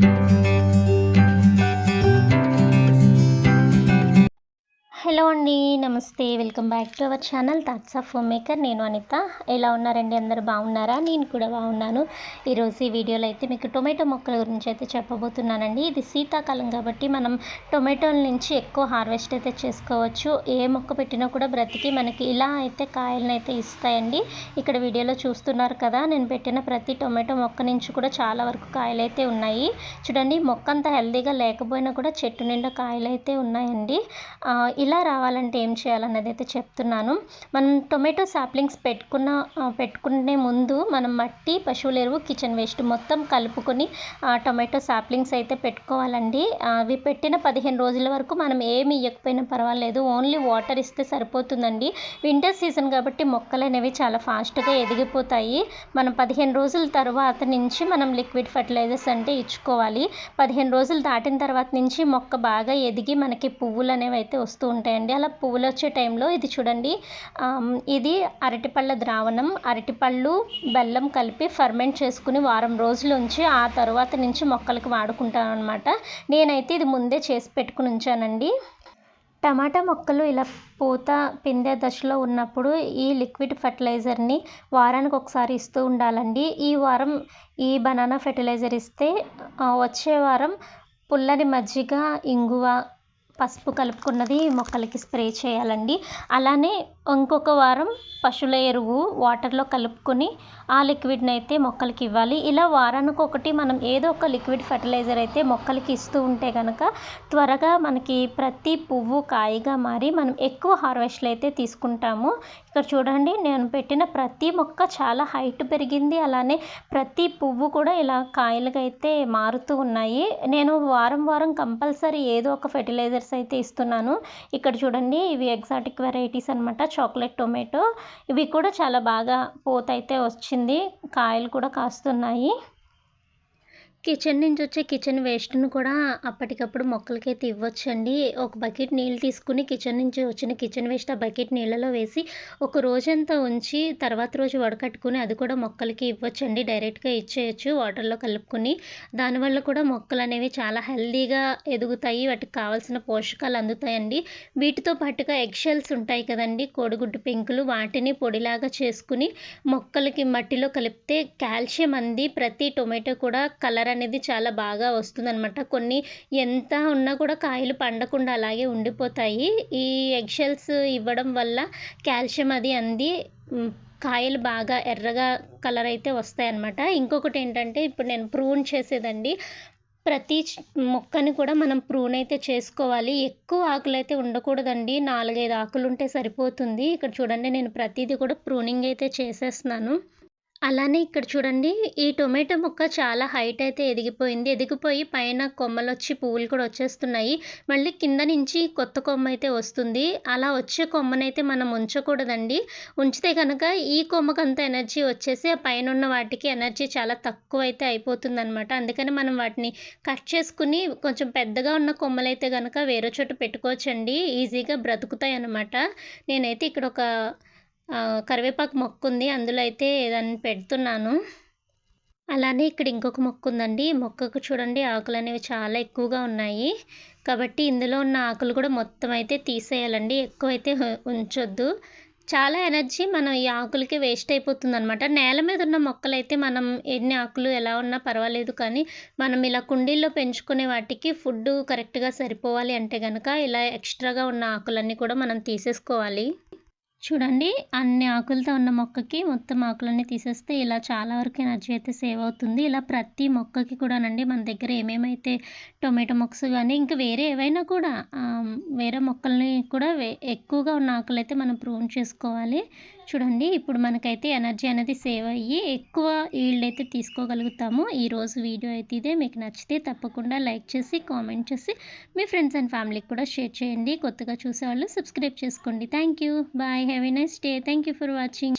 Música hello అండి నమస్తే. Welcome back to our channel thoughts of home maker నేను అనిత. ఎలా ఉన్నారండి? అందరు బాగున్నారా? నేను కూడా బాగున్నాను. ఈరోజు ఈ వీడియోలో అయితే మీకు టొమాటో మొక్కల గురించి అయితే చెప్పబోతున్నానండి. ఇది శీతాకాలం కాబట్టి మనం టొమాటోల నుంచి ఎక్కువ హార్వెస్ట్ అయితే చేసుకోవచ్చు. ఏ మొక్క పెట్టినా కూడా బ్రతికి మనకి ఇలా అయితే కాయలను అయితే ఇస్తాయండి. ఇక్కడ వీడియోలో చూస్తున్నారు కదా నేను పెట్టిన ప్రతి టొమాటో మొక్క నుంచి కూడా చాలా వరకు కాయలు అయితే ఉన్నాయి. చూడండి మొక్క అంత హెల్దీగా లేకపోయినా కూడా చెట్టు నిండా కాయలు అయితే ఉన్నాయండి. ఇలా రావాలంటే ఏం చేయాలన్నది అయితే చెప్తున్నాను. మనం టొమాటో సాప్లింగ్స్ పెట్టుకున్న పెట్టుకునే ముందు మనం మట్టి పశువుల ఎరువు కిచెన్ వేస్ట్ మొత్తం కలుపుకొని టొమాటో సాప్లింగ్స్ అయితే పెట్టుకోవాలండి. అవి పెట్టిన పదిహేను రోజుల వరకు మనం ఏమి ఇవ్వకపోయినా పర్వాలేదు. ఓన్లీ వాటర్ ఇస్తే సరిపోతుందండి. వింటర్ సీజన్ కాబట్టి మొక్కలు అనేవి చాలా ఫాస్ట్గా ఎదిగిపోతాయి. మనం పదిహేను రోజుల తర్వాత నుంచి మనం లిక్విడ్ ఫర్టిలైజర్స్ అంటే ఇచ్చుకోవాలి. పదిహేను రోజులు దాటిన తర్వాత నుంచి మొక్క బాగా ఎదిగి మనకి పువ్వులు అనేవి అయితే వస్తూ ఉంటాయి. ఉంటాయండి అలా పువ్వులు వచ్చే టైంలో ఇది చూడండి. ఇది అరటిపళ్ళ ద్రావణం. అరటిపళ్ళు బెల్లం కలిపి ఫర్మెంట్ చేసుకుని వారం రోజులు ఉంచి ఆ తర్వాత నుంచి మొక్కలకు వాడుకుంటాను అనమాట నేనైతే ఇది ముందే చేసి పెట్టుకుని ఉంచానండి. టమాటా మొక్కలు ఇలా పూత పిందె దశలో ఉన్నప్పుడు ఈ లిక్విడ్ ఫర్టిలైజర్ని వారానికి ఒకసారి ఇస్తూ ఉండాలండి. ఈ వారం ఈ బనానా ఫెర్టిలైజర్ ఇస్తే వచ్చే వారం పుల్లని మజ్జిగ ఇంగువ పసుపు కలుపుకున్నది మొక్కలకి స్ప్రే చేయాలండి. అలానే ఇంకొక వారం పశువుల ఎరువు వాటర్లో కలుపుకొని ఆ లిక్విడ్ని అయితే మొక్కలకి ఇవ్వాలి. ఇలా వారానికి ఒకటి మనం ఏదో ఒక లిక్విడ్ ఫర్టిలైజర్ అయితే మొక్కలకి ఇస్తూ ఉంటే కనుక త్వరగా మనకి ప్రతి పువ్వు కాయగా మారి మనం ఎక్కువ హార్వెస్ట్లు అయితే తీసుకుంటాము. ఇక్కడ చూడండి నేను పెట్టిన ప్రతి మొక్క చాలా హైట్ పెరిగింది. అలానే ప్రతి పువ్వు కూడా ఇలా కాయలుగా అయితే మారుతూ ఉన్నాయి. నేను వారం వారం కంపల్సరీ ఏదో ఒక ఫెర్టిలైజర్స్ అయితే ఇస్తున్నాను. ఇక్కడ చూడండి ఇవి ఎగ్జాటిక్ వెరైటీస్ అనమాట చాక్లెట్ టొమాటో. ఇవి కూడా చాలా బాగా పూత అయితే వచ్చింది. కాయలు కూడా కాస్తున్నాయి. కిచెన్ నుంచి వచ్చే కిచెన్ వేస్ట్ను కూడా అప్పటికప్పుడు మొక్కలకైతే ఇవ్వచ్చండి. ఒక బకెట్ నీళ్ళు తీసుకుని కిచెన్ నుంచి వచ్చిన కిచెన్ వేస్ట్ ఆ బకెట్ నీళ్ళలో వేసి ఒక రోజంతా ఉంచి తర్వాత రోజు వడకట్టుకుని అది కూడా మొక్కలకి ఇవ్వచ్చండి. డైరెక్ట్గా ఇచ్చేయచ్చు వాటర్లో కలుపుకొని. దానివల్ల కూడా మొక్కలు అనేవి చాలా హెల్దీగా ఎదుగుతాయి. వాటికి కావాల్సిన పోషకాలు అందుతాయండి. వీటితో పాటుగా ఎగ్షెల్స్ ఉంటాయి కదండి. కోడిగుడ్డు పెంకులు వాటిని పొడిలాగా చేసుకుని మొక్కలకి మట్టిలో కలిపితే కాల్షియం అంది. ప్రతి టొమాటో కూడా కలర్ అనేది చాలా బాగా వస్తుందన్నమాట. కొన్ని ఎంత ఉన్నా కూడా కాయలు పండకుండా అలాగే ఉండిపోతాయి. ఈ ఎగ్షెల్స్ ఇవ్వడం వల్ల కాల్షియం అది అంది. కాయలు బాగా ఎర్రగా కలర్ అయితే వస్తాయన్నమాట. ఇంకొకటి ఏంటంటే ఇప్పుడు నేను ప్రూన్ చేసేదండి. ప్రతి మొక్కని కూడా మనం ప్రూన్ అయితే చేసుకోవాలి. ఎక్కువ ఆకులు అయితే ఉండకూడదండి. నాలుగైదు ఆకులు ఉంటే సరిపోతుంది. ఇక్కడ చూడండి నేను ప్రతిదీ కూడా ప్రూనింగ్ అయితే చేసేస్తున్నాను. అలానే ఇక్కడ చూడండి ఈ టొమాటో మొక్క చాలా హైట్ అయితే ఎదిగిపోయింది. ఎదిగిపోయి పైన కొమ్మలు వచ్చి పువ్వులు కూడా వచ్చేస్తున్నాయి. మళ్ళీ కింద నుంచి కొత్త కొమ్మ అయితే వస్తుంది. అలా వచ్చే కొమ్మనైతే మనం ఉంచకూడదండి. ఉంచితే కనుక ఈ కొమ్మకు అంత ఎనర్జీ వచ్చేసి ఆ పైన ఉన్న వాటికి ఎనర్జీ చాలా తక్కువ అయితే అయిపోతుంది అనమాట అందుకని మనం వాటిని కట్ చేసుకుని కొంచెం పెద్దగా ఉన్న కొమ్మలైతే కనుక వేరే చోట పెట్టుకోవచ్చండి. ఈజీగా బ్రతుకుతాయి అనమాట నేనైతే ఇక్కడ ఒక కరివేపాకు మొక్క ఉంది అందులో అయితే దాన్ని పెడుతున్నాను. అలానే ఇక్కడ ఇంకొక మొక్క ఉందండి మొక్కకు చూడండి ఆకులు అనేవి చాలా ఎక్కువగా ఉన్నాయి. కాబట్టి ఇందులో ఉన్న ఆకులు కూడా మొత్తం అయితే తీసేయాలండి. ఎక్కువ అయితే ఉంచొద్దు. చాలా ఎనర్జీ మనం ఈ ఆకులకి వేస్ట్ అయిపోతుంది అనమాట నేల మీద ఉన్న మొక్కలు అయితే మనం ఎన్ని ఆకులు ఎలా ఉన్నా పర్వాలేదు కానీ మనం ఇలా కుండీల్లో పెంచుకునే వాటికి ఫుడ్ కరెక్ట్గా సరిపోవాలి అంటే కనుక ఇలా ఎక్స్ట్రాగా ఉన్న ఆకులన్నీ కూడా మనం తీసేసుకోవాలి. చూడండి అన్ని ఆకులతో ఉన్న మొక్కకి మొత్తం ఆకులన్నీ తీసేస్తే ఇలా చాలా వరకు ఎనర్జీ అయితే సేవ్ అవుతుంది. ఇలా ప్రతి మొక్కకి కూడానండి మన దగ్గర ఏమేమైతే టొమాటో మొక్కస్ కానీ ఇంకా వేరే ఏవైనా కూడా వేరే మొక్కల్ని కూడా ఎక్కువగా ఉన్న ఆకులు అయితే మనం ప్రూన్ చేసుకోవాలి. చూడండి ఇప్పుడు మనకైతే ఎనర్జీ అనేది సేవ్ అయ్యి ఎక్కువ ఈల్డ్ అయితే తీసుకోగలుగుతాము ఈరోజు వీడియో అయితే ఇదే. మీకు నచ్చితే తప్పకుండా లైక్ చేసి కామెంట్ చేసి మీ ఫ్రెండ్స్ అండ్ ఫ్యామిలీకి కూడా షేర్ చేయండి. కొత్తగా చూసేవాళ్ళు సబ్స్క్రైబ్ చేసుకోండి. Thank you. Bye. Have a nice day. Thank you for watching.